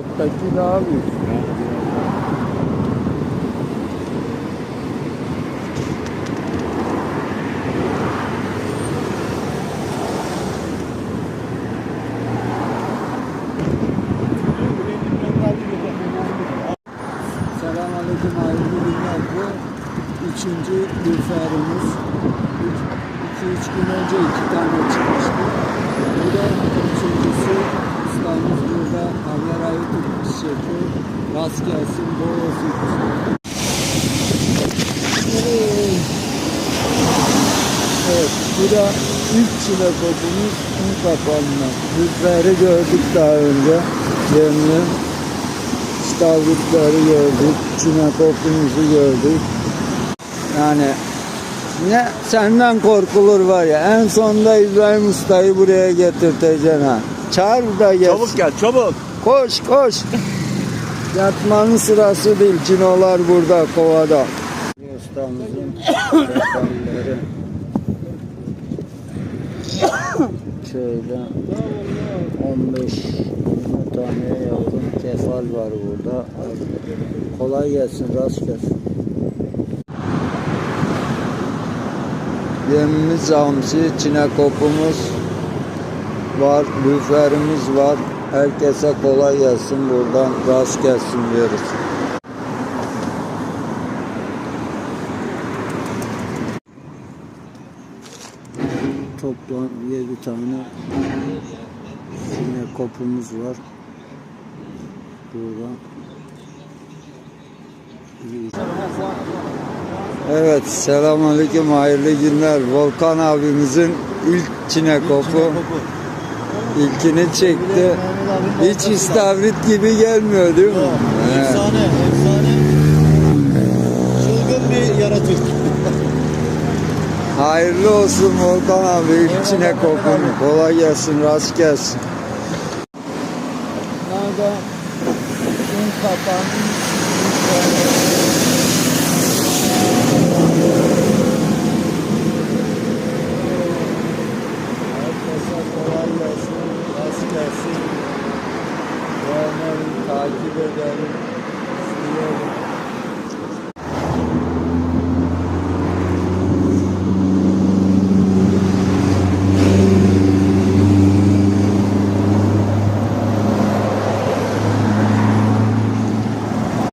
Alttaki daha büyük. Selamünaleyküm hayırlı günler. Bu üçüncü lüferimiz. Üç- İki üç gün önce iki tane çıkmıştı. Bu da Rast gelsin, bol olsun. Evet, bu da ilk çile kopumuz un kapanma. Lüferi gördük daha önce. Yemli. İstavritleri gördük. Çine kopumuzu gördük. Yani ne senden korkulur var ya. En sonunda İbrahim Usta'yı buraya getirteceksin ha. Çağır da gelsin. Çabuk gel çabuk. Koş koş. Yatmanın sırası değil. Cinolar burada kovada. Ustamızın kefalleri. Şöyle 15 20 taneye yakın kefal var burada. Kolay gelsin, rast gelsin. Yemimiz hamsi, çinekopumuz var, lüferimiz var. Herkese kolay gelsin buradan rast gelsin diyoruz. Toplam 7 tane yine kopumuz var. Burada. Evet, selamünaleyküm, hayırlı günler. Volkan abimizin ilk çinekopu. İlkini çekti. Hiç istavrit gibi gelmiyor değil mi? Efsane, efsane. Çılgın bir yaratık. Hayırlı olsun Volkan abi ilk çinekopun. Kolay gelsin, rast gelsin. Nerede? Un kapan. Kita.